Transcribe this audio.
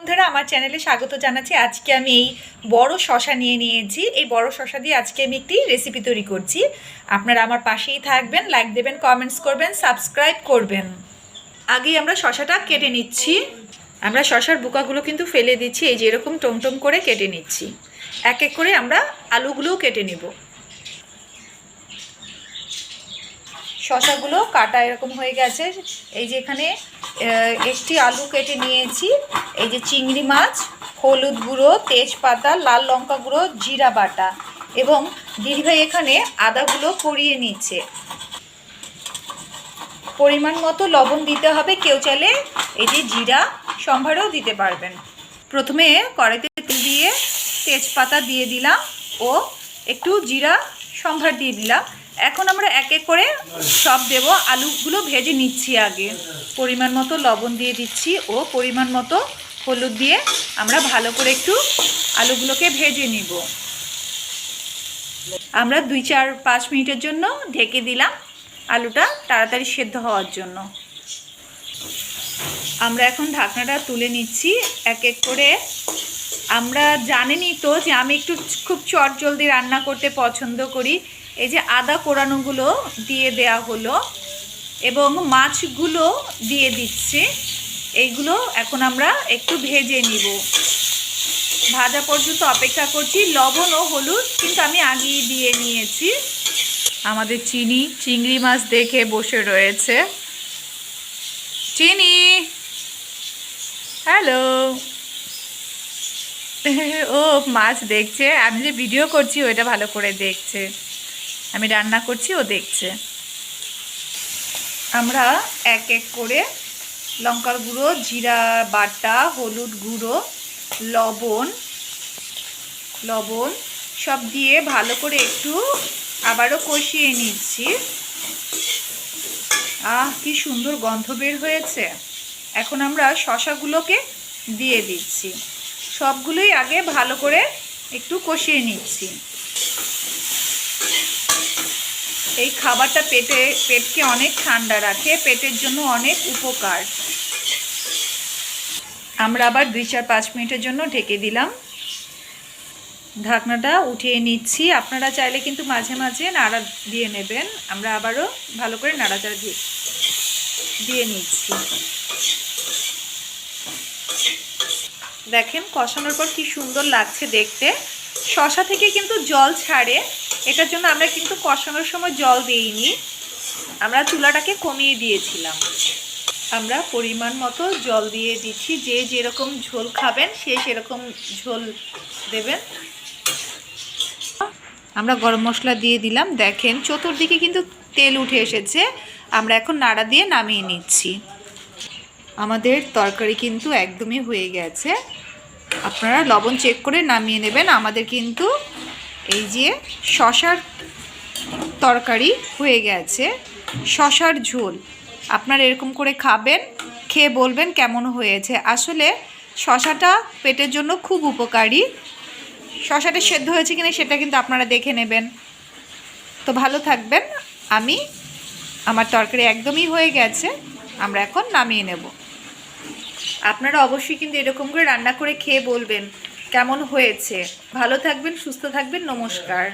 বন্ধুরা, আমার চ্যানেলে স্বাগত জানাচ্ছি। আজকে আমি এই বড় শশা নিয়ে নিয়েছি। এই বড় শশা দিয়ে আজকে আমি একটি রেসিপি তৈরি করছি। আপনারা আমার পাশেই থাকবেন লাইক দেবেন কমেন্টস করবেন সাবস্ক্রাইব করবেন। আগেই আমরা শশাটা কেটে নিচ্ছি। আমরা শশার বুকাগুলো কিন্তু ফেলে দিচ্ছি, এই যে এরকম টমটম করে কেটে নিচ্ছি। এক এক করে আমরা আলুগুলোও কেটে নেব। শশাগুলো কাটা এরকম হয়ে গেছে। এই যে এখানে একটি আলু কেটে নিয়েছি। এই যে চিংড়ি মাছ, হলুদ গুঁড়ো, তেজপাতা, লাল লঙ্কা গুঁড়ো, জিরা বাটা এবং দিদিভাই এখানে আদাগুলো করিয়ে নিচ্ছে। পরিমাণ মতো লবণ দিতে হবে, কেউ চাইলে এই যে জিরা সম্ভারেও দিতে পারবেন। প্রথমে কড়াইতে তেল দিয়ে তেজপাতা দিয়ে দিলাম ও একটু জিরা সম্ভার দিয়ে দিলাম। এখন আমরা এক এক করে সব দেব। আলুগুলো ভেজে নিচ্ছি আগে। পরিমাণ মতো লবণ দিয়ে দিচ্ছি ও পরিমাণ মতো হলুদ দিয়ে আমরা ভালো করে একটু আলুগুলোকে ভেজে নিব। আমরা দুই, চার, পাঁচ মিনিটের জন্য ঢেকে দিলাম আলুটা তাড়াতাড়ি সেদ্ধ হওয়ার জন্য। আমরা এখন ঢাকনাটা তুলে নিচ্ছি এক এক করে। আমরা জানেনই তো যে আমি একটু খুব চট জলদি রান্না করতে পছন্দ করি। এই যে আদা কোরানোগুলো দিয়ে দেয়া হলো এবং মাছগুলো দিয়ে দিচ্ছি। এইগুলো এখন আমরা একটু ভেজে নিব। ভাজা পর্যন্ত অপেক্ষা করছি। লবণ ও হলুদ কিন্তু আমি আগেই দিয়ে নিয়েছি। আমাদের চিনি, চিংড়ি মাছ দেখে বসে রয়েছে। চিনি! হ্যালো! ও, মাছ দেখছে। আমি যে ভিডিও করছি, ওইটা ভালো করে দেখছে। আমি রান্না করছি, ও দেখছে। আমরা এক এক করে লঙ্কার গুঁড়ো, জিরা বাটা, হলুদ গুঁড়ো, লবণ লবণ সব দিয়ে ভালো করে একটু আবারও কষিয়ে নিচ্ছি। আহ, কি সুন্দর গন্ধ বের হয়েছে। এখন আমরা শশাগুলোকে দিয়ে দিচ্ছি। সবগুলোই আগে ভালো করে একটু কষিয়ে নিচ্ছি। এই খাবারটা পেটে, পেটকে অনেক ঠান্ডা রাখে, পেটের জন্য অনেক উপকার। আমরা আবার দুই চার পাঁচ মিনিটের জন্য ঢেকে দিলাম। ঢাকনাটা উঠিয়ে নিচ্ছি। আপনারা চাইলে কিন্তু মাঝে মাঝে নাড়া দিয়ে নেবেন। আমরা আবারও ভালো করে নাড়াচাড়া দিয়ে দিয়ে নিচ্ছি। দেখেন, কষানোর পর কি সুন্দর লাগছে দেখতে। শশা থেকে কিন্তু জল ছাড়ে। এটার জন্য আমরা কিন্তু কষানোর সময় জল দিইনি। আমরা চুলাটাকে কমিয়ে দিয়েছিলাম। আমরা পরিমাণ মতো জল দিয়ে দিচ্ছি। যে যেরকম ঝোল খাবেন, সে সেরকম ঝোল দেবেন। আমরা গরম মশলা দিয়ে দিলাম। দেখেন, চতুর্দিকে কিন্তু তেল উঠে এসেছে। আমরা এখন নাড়া দিয়ে নামিয়ে নিচ্ছি। আমাদের তরকারি কিন্তু একদমই হয়ে গেছে। আপনারা লবণ চেক করে নামিয়ে নেবেন। আমাদের কিন্তু এই যে শশার তরকারি হয়ে গেছে। শশার ঝোল। আপনারা এরকম করে খাবেন, খেয়ে বলবেন কেমন হয়েছে। আসলে শশাটা পেটের জন্য খুব উপকারী। শশাটা সেদ্ধ হয়েছে কিনা সেটা কিন্তু আপনারা দেখে নেবেন। তো ভালো থাকবেন। আমি, আমার তরকারি একদমই হয়ে গেছে। আমরা এখন নামিয়ে নেব। আপনারা অবশ্যই কিন্তু এরকম করে রান্না করে খেয়ে বলবেন কেমন হয়েছে। ভালো থাকবেন, সুস্থ থাকবেন, নমস্কার।